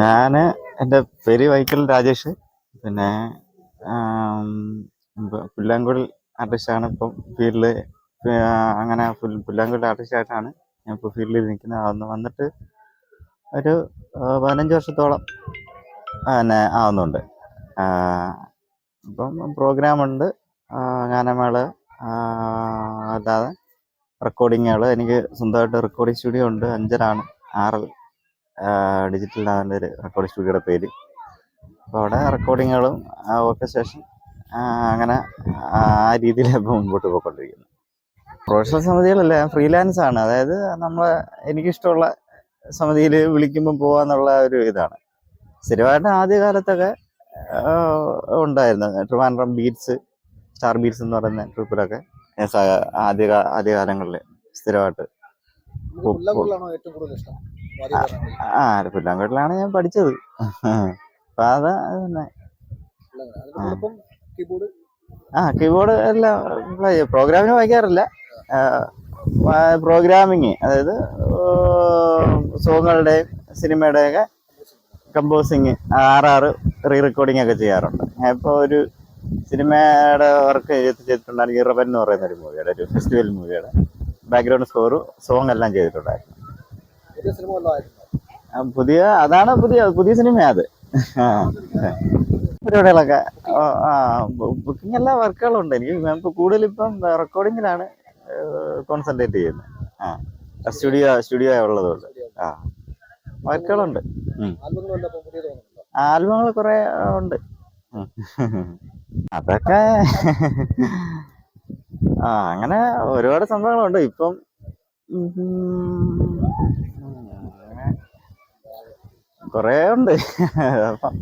ഞാൻ എന്റെ പേര് വൈക്കൽ രാജേഷ്. പിന്നെ പുല്ലാങ്കുഴൽ ആർട്ടിസ്റ്റാണ് ഇപ്പം ഫീൽഡിൽ അങ്ങനെ പുല്ലാങ്കുഴൽ ആർട്ടിസ്റ്റായിട്ടാണ് ഞാൻ ഇപ്പോൾ ഫീൽഡിൽ നിൽക്കുന്നത് അന്ന് വന്നിട്ട് ഒരു പതിനഞ്ച് വർഷത്തോളം പിന്നെ ആവുന്നുണ്ട്. ഇപ്പം പ്രോഗ്രാമുണ്ട് ഗാനമേള അല്ലാതെ റെക്കോർഡിങ്ങുകൾ എനിക്ക് സ്വന്തമായിട്ട് റെക്കോർഡിംഗ് സ്റ്റുഡിയോ ഉണ്ട്. അഞ്ചലാണ് ആറ് ഡിജിറ്റൽ അതിന്റെ ഒരു റെക്കോർഡിംഗ് സ്റ്റുഡിയോയുടെ പേര്. അപ്പോൾ അവിടെ റെക്കോർഡിങ്ങുകളും ഓർക്കസ്ട്രേഷൻ അങ്ങനെ ആ രീതിയിൽ ഇപ്പോൾ മുമ്പോട്ട് പോയിക്കൊണ്ടിരിക്കുന്നു. പ്രൊഫഷണൽ സമിതികളല്ല ഫ്രീലാൻസ് ആണ്. അതായത് നമ്മൾ എനിക്കിഷ്ടമുള്ള സമിതിയിൽ വിളിക്കുമ്പോൾ പോകാന്നുള്ള ഒരു ഇതാണ്. സ്ഥിരമായിട്ട് ആദ്യകാലത്തൊക്കെ കാലത്തൊക്കെ ഉണ്ടായിരുന്നു. ട്രിവാൻഡ്രം ബീറ്റ്സ് സ്റ്റാർ ബീറ്റ്സ് എന്ന് പറയുന്ന ട്രിപ്പിലൊക്കെ ആദ്യ ആദ്യകാലങ്ങളിൽ സ്ഥിരമായിട്ട് ഏറ്റവും കൂടുതൽ ഇഷ്ടം? ആ പുല്ലാങ്കോട്ടിലാണ് ഞാൻ പഠിച്ചത്. അപ്പൊ അത് തന്നെ കീബോർഡ് ആ. കീബോർഡ് എല്ലാം പ്രോഗ്രാമിന് വായിക്കാറില്ല. പ്രോഗ്രാമിങ് അതായത് സോങ്ങുകളുടെയും സിനിമയുടെയൊക്കെ composing R R re recording ഒക്കെ ചെയ്യാറുണ്ട്. ഞാൻ ഇപ്പോൾ ഒരു സിനിമയുടെ വർക്ക് ചെയ്തിട്ടുണ്ടായിരുന്നു ഇറവൻ എന്ന് പറയുന്ന ഒരു മൂവിയുടെ ഒരു ഫെസ്റ്റിവൽ മൂവിയുടെ ബാക്ക്ഗ്രൗണ്ട് സ്കോറും സോങ് എല്ലാം ചെയ്തിട്ടുണ്ടായിരുന്നു. പുതിയ സിനിമ പുതിയ അതാണ് പുതിയ പുതിയ സിനിമയാ അത് പരിപാടികളൊക്കെ ബുക്കിംഗ് എല്ലാ വർക്കുകളും ഉണ്ട് എനിക്ക് ഇപ്പോൾ കൂടുതൽ ഇപ്പം റെക്കോർഡിങ്ങിലാണ് കോൺസെൻട്രേറ്റ് ചെയ്യുന്നത്. ആ. സ്റ്റുഡിയോ സ്റ്റുഡിയോ ഉള്ളതുകൊണ്ട്. ആ. വർക്കുകളുണ്ട്. ആൽബങ്ങൾ കുറെ ഉണ്ട്. അതൊക്കെ ആ അങ്ങനെ ഒരുപാട് സംഭവങ്ങളുണ്ട്. ഇപ്പം കുറെ ഉണ്ട് അപ്പം